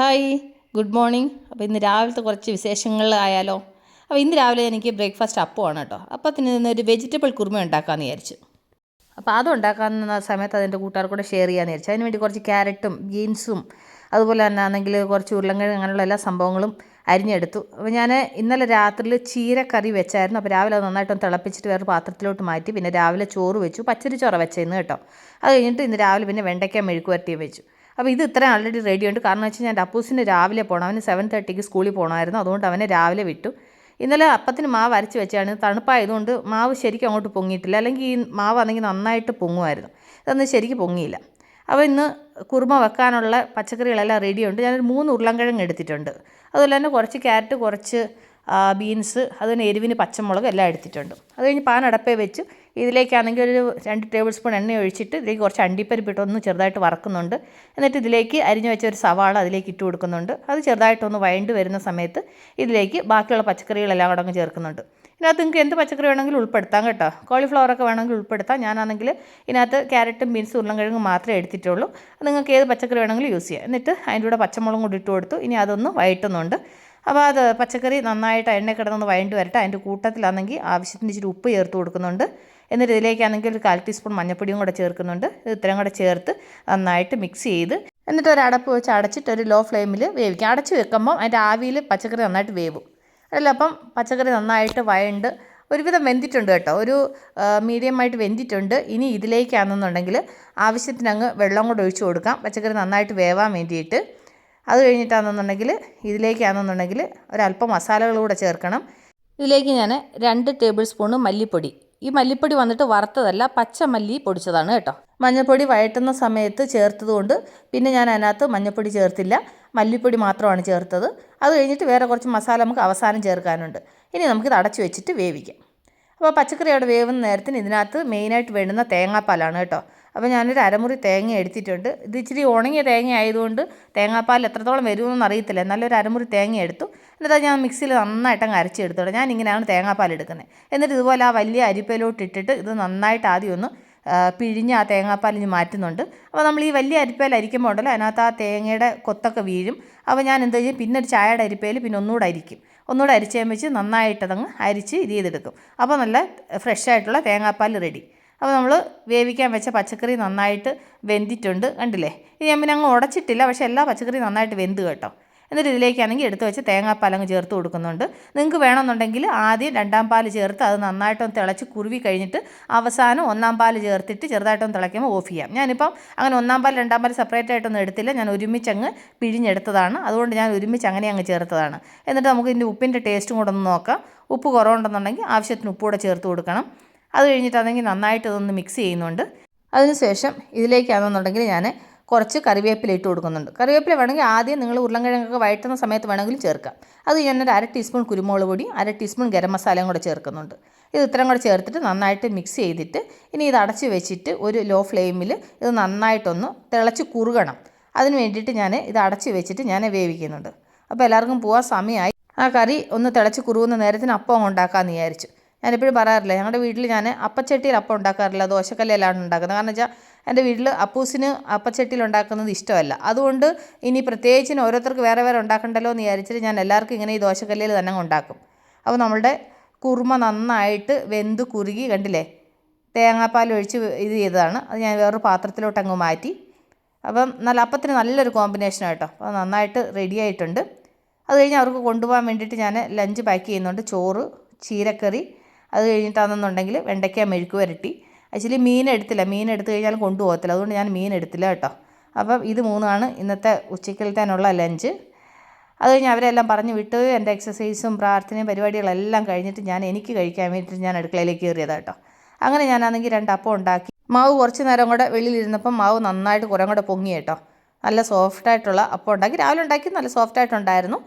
Hi good morning. അപ്പോൾ ഇന്ന് രാവിലത്തെ കുറച്ച് വിശേഷങ്ങൾ ആയാലോ? അപ്പോൾ ഇന്ന് രാവിലെ എനിക്ക് ബ്രേക്ക്ഫാസ്റ്റ് അപ്പമാണ് കേട്ടോ. അപ്പോൾ ഇന്ന് ഒരു വെജിറ്റബിൾ കുറുമ ഉണ്ടാക്കാമെന്ന് വിചാരിച്ചു. അപ്പോൾ അത് ഉണ്ടാക്കാവുന്ന സമയത്ത് അതിന്റെ കൂട്ടുകാർ കൂടെ ഷെയർ ചെയ്യാമെന്ന് വിചാരിച്ചു. അതിന് വേണ്ടി കുറച്ച് ക്യാരറ്റും ബീൻസും അതുപോലെ തന്നെ ആണെങ്കിൽ കുറച്ച് ഉരുളൻകിഴങ്ങ് അങ്ങനെയുള്ള എല്ലാ സംഭവങ്ങളും അരിഞ്ഞെടുത്തു. അപ്പോൾ ഞാൻ ഇന്നലെ രാത്രിയിൽ ചീരക്കറി വെച്ചായിരുന്നു. അപ്പോൾ രാവിലെ അത് നന്നായിട്ടൊന്ന് തിളപ്പിച്ചിട്ട് വേറെ പാത്രത്തിലോട്ട് മാറ്റി. പിന്നെ രാവിലെ ചോറ് വെച്ചു. പച്ചരി ചോറ് വെച്ചിരുന്നു കേട്ടോ. അത് കഴിഞ്ഞിട്ട് ഇന്ന് രാവിലെ പിന്നെ വെണ്ടയ്ക്ക മെഴുക്ക് വരട്ടിയും വെച്ചു. അപ്പോൾ ഇത് ഇത്രയും ആൾറെഡി റെഡി ഉണ്ട് കാരണം വെച്ചാൽ ഞാൻ അപ്പൂസിന് രാവിലെ പോകണം അവന് സെവൻ തേർട്ടിക്ക് സ്കൂളിൽ പോകണമായിരുന്നു അതുകൊണ്ട് അവനെ രാവിലെ വിട്ടു. ഇന്നലെ അപ്പത്തിന് മാവ് അരച്ച് വെച്ചാണ്. തണുപ്പായതുകൊണ്ട് മാവ് ശരിക്കും അങ്ങോട്ട് പൊങ്ങിയിട്ടില്ല. അല്ലെങ്കിൽ ഈ മാവ് ആണെങ്കിൽ നന്നായിട്ട് പൊങ്ങുമായിരുന്നു. ഇതൊന്നും ശരിക്കും പൊങ്ങിയില്ല. അപ്പോൾ ഇന്ന് കുറുമ വെക്കാനുള്ള പച്ചക്കറികളെല്ലാം റെഡിയുണ്ട് ഞാനൊരു മൂന്ന് ഉരുളൻകിഴങ്ങ് എടുത്തിട്ടുണ്ട്. അതുപോലെ തന്നെ കുറച്ച് ക്യാരറ്റ് കുറച്ച് ബീൻസ് അതുപോലെ എരിവിന് പച്ചമുളക് എല്ലാം എടുത്തിട്ടുണ്ട്. അത് കഴിഞ്ഞ് പാൻ അടപ്പേ വെച്ച് ഇതിലേക്കാണെങ്കിൽ ഒരു രണ്ട് ടേബിൾ സ്പൂൺ എണ്ണ ഒഴിച്ചിട്ട് ഇതിലേക്ക് കുറച്ച് അണ്ടിപ്പരിപ്പ് ഇട്ട് ഒന്ന് ചെറുതായിട്ട് വറക്കുന്നുണ്ട്. എന്നിട്ട് ഇതിലേക്ക് അരിഞ്ഞു വെച്ച ഒരു സവാള അതിലേക്ക് ഇട്ട് കൊടുക്കുന്നുണ്ട്. അത് ചെറുതായിട്ടൊന്ന് വഴണ്ട് വരുന്ന സമയത്ത് ഇതിലേക്ക് ബാക്കിയുള്ള പച്ചക്കറികളെല്ലാം കൂടെ ചേർക്കുന്നുണ്ട്. ഇതിനകത്ത് നിങ്ങൾക്ക് എന്ത് പച്ചക്കറി വേണമെങ്കിലും ഉൾപ്പെടുത്താം കേട്ടോ. കോളിഫ്ലവറൊക്കെ വേണമെങ്കിൽ ഉൾപ്പെടുത്താം. ഞാനാണെങ്കിൽ ഇതിനകത്ത് ക്യാരറ്റും ബീൻസും ഉരുളൻകിഴങ്ങും മാത്രമേ എടുത്തിട്ടുള്ളൂ. നിങ്ങൾക്ക് ഏത് പച്ചക്കറി വേണമെങ്കിലും യൂസ് ചെയ്യാം. എന്നിട്ട് അതിന്റെ കൂടെ പച്ചമുളകും കൂടി ഇട്ട് കൊടുത്തു. ഇനി അതൊന്ന് വഴറ്റുന്നുണ്ട്. അപ്പോൾ അത് പച്ചക്കറി നന്നായിട്ട് എണ്ണ കിടന്നൊന്ന് വഴണ്ടി വരട്ടെ. അതിന്റെ കൂട്ടത്തിലാണെങ്കിൽ ആവശ്യത്തിന് ഇച്ചിരി ഉപ്പ് ചേർത്ത് കൊടുക്കുന്നുണ്ട്. എന്നിട്ട് ഇതിലേക്കാണെങ്കിൽ ഒരു കാൽ ടീസ്പൂൺ മഞ്ഞപ്പൊടിയും കൂടെ ചേർക്കുന്നുണ്ട്. ഇത് ഇത്രയും കൂടെ ചേർത്ത് നന്നായിട്ട് മിക്സ് ചെയ്ത് എന്നിട്ട് ഒരു അടപ്പ് വെച്ച് അടച്ചിട്ട് ഒരു ലോ ഫ്ലെയിമിൽ വേവിക്കും അടച്ച് വെക്കുമ്പോൾ അതിന്റെ ആവിയിൽ പച്ചക്കറി നന്നായിട്ട് വേവും. അല്ല അപ്പം പച്ചക്കറി നന്നായിട്ട് വഴണ്ട് ഒരുവിധം വെന്തിട്ടുണ്ട് കേട്ടോ. ഒരു മീഡിയമായിട്ട് വെന്തിട്ടുണ്ട്. ഇനി ഇതിലേക്കാണെന്നുണ്ടെങ്കിൽ ആവശ്യത്തിനങ്ങ് വെള്ളം കൂടെ ഒഴിച്ചു കൊടുക്കാം. പച്ചക്കറി നന്നായിട്ട് വേവാൻ വേണ്ടിയിട്ട്. അത് കഴിഞ്ഞിട്ടാണെന്നുണ്ടെങ്കിൽ ഇതിലേക്കാണെന്നുണ്ടെങ്കിൽ ഒരല്പം മസാലകൾ കൂടെ ചേർക്കണം. ഇതിലേക്ക് ഞാൻ രണ്ട് ടേബിൾ സ്പൂണ് മല്ലിപ്പൊടി. ഈ മല്ലിപ്പൊടി വന്നിട്ട് വറുത്തതല്ല പച്ച മല്ലി പൊടിച്ചതാണ് കേട്ടോ. മഞ്ഞൾപ്പൊടി വഴറ്റുന്ന സമയത്ത് ചേർത്തതുകൊണ്ട് പിന്നെ ഞാൻ അതിനകത്ത് മഞ്ഞൾപ്പൊടി ചേർത്തില്ല. മല്ലിപ്പൊടി മാത്രമാണ് ചേർത്തത്. അത് കഴിഞ്ഞിട്ട് വേറെ കുറച്ച് മസാല നമുക്ക് അവസാനം ചേർക്കാനുണ്ട്. ഇനി നമുക്കിത് അടച്ചു വെച്ചിട്ട് വേവിക്കാം. അപ്പോൾ പച്ചക്കറി അവിടെ വേവുന്ന നേരത്തിന് ഇതിനകത്ത് മെയിനായിട്ട് വേണ്ടുന്ന തേങ്ങാപ്പാലാണ് കേട്ടോ. അപ്പോൾ ഞാനൊരു അരമുറി തേങ്ങ എടുത്തിട്ടുണ്ട്. ഇത് ഇച്ചിരി ഉണങ്ങിയ തേങ്ങ ആയതുകൊണ്ട് തേങ്ങാപ്പാൽ എത്രത്തോളം വരുമെന്നൊന്നും അറിയത്തില്ല. നല്ലൊരു അരമുറി തേങ്ങ എടുത്തു. എന്നിട്ട് ഞാൻ മിക്സിയിൽ നന്നായിട്ട് അങ്ങ് അരച്ചെടുത്തോളൂ. ഞാൻ ഇങ്ങനെയാണ് തേങ്ങാപ്പാൽ എടുക്കുന്നത്. എന്നിട്ട് ഇതുപോലെ ആ വലിയ അരിപ്പയിലോട്ട് ഇട്ടിട്ട് ഇത് നന്നായിട്ട് ആദ്യം ഒന്ന് പിഴിഞ്ഞ് ആ തേങ്ങാപ്പാൽ ഇനി മാറ്റുന്നുണ്ട്. അപ്പോൾ നമ്മൾ ഈ വലിയ അരിപ്പയിൽ അരിക്കുമ്പോൾ ഉണ്ടല്ലോ അതിനകത്ത് ആ തേങ്ങയുടെ കൊത്തൊക്കെ വീഴും. അപ്പോൾ ഞാൻ എന്താ ചെയ്യും? പിന്നെ ഒരു ചായയുടെ അരിപ്പയിൽ പിന്നെ ഒന്നുകൂടെ അരിക്കും. ഒന്നുകൂടെ അരിച്ചേം വെച്ച് നന്നായിട്ടതങ്ങ് അരിച്ച് ഇത് ചെയ്തെടുക്കും. അപ്പോൾ നല്ല ഫ്രഷ് ആയിട്ടുള്ള തേങ്ങാപ്പാൽ റെഡി. അപ്പോൾ നമ്മൾ വേവിക്കാൻ വെച്ച പച്ചക്കറി നന്നായിട്ട് വെന്തിട്ടുണ്ട് കണ്ടില്ലേ? ഇനി ഞാൻ പിന്നെ അങ്ങ് ഉടച്ചിട്ടില്ല പക്ഷേ എല്ലാ പച്ചക്കറിയും നന്നായിട്ട് വെന്ത് കേട്ടോ. എന്നിട്ട് ഇതിലേക്കാണെങ്കിൽ എടുത്തു വെച്ച് തേങ്ങാപ്പാൽ അങ്ങ് ചേർത്ത് കൊടുക്കുന്നുണ്ട്. നിങ്ങൾക്ക് വേണമെന്നുണ്ടെങ്കിൽ ആദ്യം രണ്ടാം പാൽ ചേർത്ത് അത് നന്നായിട്ടൊന്ന് തിളച്ച് കുരുവി കഴിഞ്ഞിട്ട് അവസാനം ഒന്നാം പാൽ ചേർത്തിട്ട് ചെറുതായിട്ടൊന്ന് തിളയ്ക്കുമ്പോൾ ഓഫ് ചെയ്യാം. ഞാനിപ്പം അങ്ങനെ ഒന്നാം പാൽ രണ്ടാം പാൽ സെപ്പറേറ്റ് ആയിട്ടൊന്നും എടുത്തില്ല. ഞാൻ ഒരുമിച്ച് അങ്ങ് പിഴിഞ്ഞെടുത്തതാണ്. അതുകൊണ്ട് ഞാൻ ഒരുമിച്ച് അങ്ങനെ അങ്ങ് ചേർത്തതാണ്. എന്നിട്ട് നമുക്ക് ഇതിന്റെ ഉപ്പിന്റെ ടേസ്റ്റും കൂടെ ഒന്ന് നോക്കാം. ഉപ്പ് കുറവുണ്ടെന്നുണ്ടെങ്കിൽ ആവശ്യത്തിന് ഉപ്പ് കൂടെ ചേർത്ത് കൊടുക്കണം. അത് കഴിഞ്ഞിട്ടാണെങ്കിൽ നന്നായിട്ട് ഇതൊന്ന് മിക്സ് ചെയ്യുന്നുണ്ട്. അതിനുശേഷം ഇതിലേക്കാണെന്നുണ്ടെങ്കിൽ ഞാൻ കുറച്ച് കറിവേപ്പില ഇട്ട് കൊടുക്കുന്നുണ്ട്. കറിവേപ്പില വേണമെങ്കിൽ ആദ്യം നിങ്ങൾ ഉരുളൻകിഴങ്ങൊക്കെ വഴറ്റുന്ന സമയത്ത് വേണമെങ്കിൽ ചേർക്കാം. അത് ഞാനൊരു അര ടീസ്പൂൺ കുരുമുളക് പൊടി അര ടീസ്പൂൺ ഗരം മസാലയും കൂടെ ചേർക്കുന്നുണ്ട്. ഇത് ഇത്രയും കൂടെ ചേർത്തിട്ട് നന്നായിട്ട് മിക്സ് ചെയ്തിട്ട് ഇനി ഇത് അടച്ച് വെച്ചിട്ട് ഒരു ലോ ഫ്ലെയിമിൽ ഇത് നന്നായിട്ടൊന്ന് തിളച്ച് കുറുകണം. അതിന് വേണ്ടിയിട്ട് ഞാൻ ഇത് അടച്ച് വെച്ചിട്ട് ഞാൻ വേവിക്കുന്നുണ്ട്. അപ്പോൾ എല്ലാവർക്കും പോകാൻ സമയമായി. ആ കറി ഒന്ന് തിളച്ച് കുറുകുന്ന നേരത്തിന് അപ്പം ഉണ്ടാക്കാമെന്ന് വിചാരിച്ചു. ഞാനെപ്പോഴും പറയാറില്ല ഞങ്ങളുടെ വീട്ടിൽ ഞാൻ അപ്പച്ചട്ടിയിൽ അപ്പം ഉണ്ടാക്കാറില്ല ദോശക്കല്ലിലാണ് ഉണ്ടാക്കുന്നത്. കാരണം വെച്ചാൽ എന്റെ വീട്ടിൽ അപ്പൂസിന് അപ്പച്ചട്ടിയിൽ ഉണ്ടാക്കുന്നത് ഇഷ്ടമല്ല. അതുകൊണ്ട് ഇനി പ്രത്യേകിച്ചിന് ഓരോരുത്തർക്ക് വേറെ വേറെ ഉണ്ടാക്കണ്ടല്ലോ എന്ന് വിചാരിച്ചിട്ട് ഞാൻ എല്ലാവർക്കും ഇങ്ങനെ ഈ ദോശക്കല്ലിൽ തന്നെ ഉണ്ടാക്കും. അപ്പോൾ നമ്മളുടെ കുറുമ നന്നായിട്ട് വെന്ത് കുറുകി കണ്ടില്ലേ തേങ്ങാപ്പാൽ ഒഴിച്ച് ഇത് ചെയ്തതാണ്. അത് ഞാൻ വേറൊരു പാത്രത്തിലോട്ട് അങ്ങ് മാറ്റി. അപ്പം നല്ല അപ്പത്തിന് നല്ലൊരു കോമ്പിനേഷൻ കേട്ടോ അപ്പോൾ നന്നായിട്ട് റെഡി ആയിട്ടുണ്ട്. അത് കഴിഞ്ഞ് അവർക്ക് കൊണ്ടുപോകാൻ വേണ്ടിയിട്ട് ഞാൻ ലഞ്ച് പാക്ക് ചെയ്യുന്നുണ്ട്. ചോറ് ചീരക്കറി അത് കഴിഞ്ഞിട്ടാണെന്നുണ്ടെങ്കിൽ വെണ്ടയ്ക്ക മെഴുക്ക് വരട്ടി. ആക്ച്വലി മീൻ എടുത്തില്ല. മീൻ എടുത്തു കഴിഞ്ഞാൽ കൊണ്ടുപോകത്തില്ല. അതുകൊണ്ട് ഞാൻ മീൻ എടുത്തില്ല കേട്ടോ. അപ്പം ഇത് മൂന്നാണ്. ഇന്നത്തെ ഉച്ചക്കലത്തേനുള്ള ലഞ്ച്. അത് കഴിഞ്ഞ് അവരെല്ലാം പറഞ്ഞു വിട്ട്. എന്റെ എക്സസൈസും പ്രാർത്ഥനയും പരിപാടികളെല്ലാം കഴിഞ്ഞിട്ട് ഞാൻ എനിക്ക് കഴിക്കാൻ വേണ്ടിയിട്ട് ഞാൻ അടുക്കളയിലേക്ക് കയറിയതാണ് കേട്ടോ. അങ്ങനെ ഞാനാണെങ്കിൽ രണ്ട് അപ്പം ഉണ്ടാക്കി. മാവ് കുറച്ച് നേരം കൂടെ വെളിയിലിരുന്നപ്പം മാവ് നന്നായിട്ട് കുറേ കൂടെ പൊങ്ങി കേട്ടോ. നല്ല സോഫ്റ്റായിട്ടുള്ള അപ്പം ഉണ്ടാക്കി. രാവിലെ ഉണ്ടാക്കി നല്ല സോഫ്റ്റായിട്ടുണ്ടായിരുന്നു.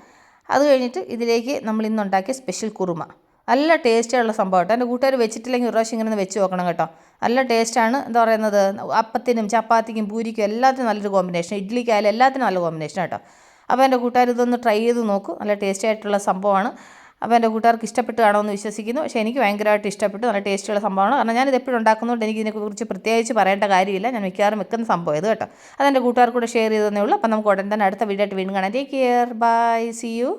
അത് കഴിഞ്ഞിട്ട് ഇതിലേക്ക് നമ്മൾ ഇന്നുണ്ടാക്കിയ സ്പെഷ്യൽ കുറുമ. നല്ല ടേസ്റ്റുള്ള സംഭവം കേട്ടോ. എന്റെ കൂട്ടുകാർ വെച്ചിട്ടില്ലെങ്കിൽ ഒരു പ്രാവശ്യം ഇങ്ങനെ വെച്ച് നോക്കണം കേട്ടോ. നല്ല ടേസ്റ്റാണ് എന്താ പറയുന്നത്? അപ്പത്തിനും ചപ്പാത്തിക്കും പൂരിക്കും എല്ലാത്തിനും നല്ലൊരു കോമ്പിനേഷൻ ഇഡ്ഡലിക്കായാലും എല്ലാത്തിനും നല്ല കോമ്പിനേഷൻ കേട്ടോ. അപ്പോൾ എന്റെ കൂട്ടുകാർ ഇതൊന്ന് ട്രൈ ചെയ്ത് നോക്കൂ. നല്ല ടേസ്റ്റി ആയിട്ടുള്ള സംഭവമാണ്. അപ്പോൾ എന്റെ കൂട്ടുകാർക്ക് ഇഷ്ടപ്പെട്ട് കാണുമെന്ന് വിശ്വസിക്കുന്നു. പക്ഷേ എനിക്ക് ഭയങ്കരമായിട്ട് ഇഷ്ടപ്പെട്ടു. നല്ല ടേസ്റ്റുള്ള സംഭവമാണ്. കാരണം ഞാനിത് എപ്പോഴും ഉണ്ടാക്കുന്നതുകൊണ്ട് എനിക്ക് ഇതിനെക്കുറിച്ച് പ്രത്യേകിച്ച് പറയേണ്ട കാര്യമില്ല. ഞാൻ മിക്കവാറും വെക്കുന്ന സംഭവം ഇത് കേട്ടോ. അതെന്റെ എന്റെ കൂടെ ഷെയർ ചെയ്തതേ ഉള്ളൂ. അപ്പോൾ നമുക്ക് ഉടൻ തന്നെ അടുത്ത വീഡിയോ ആയിട്ട് വീണ്ടും കാണാം. Take care bye see you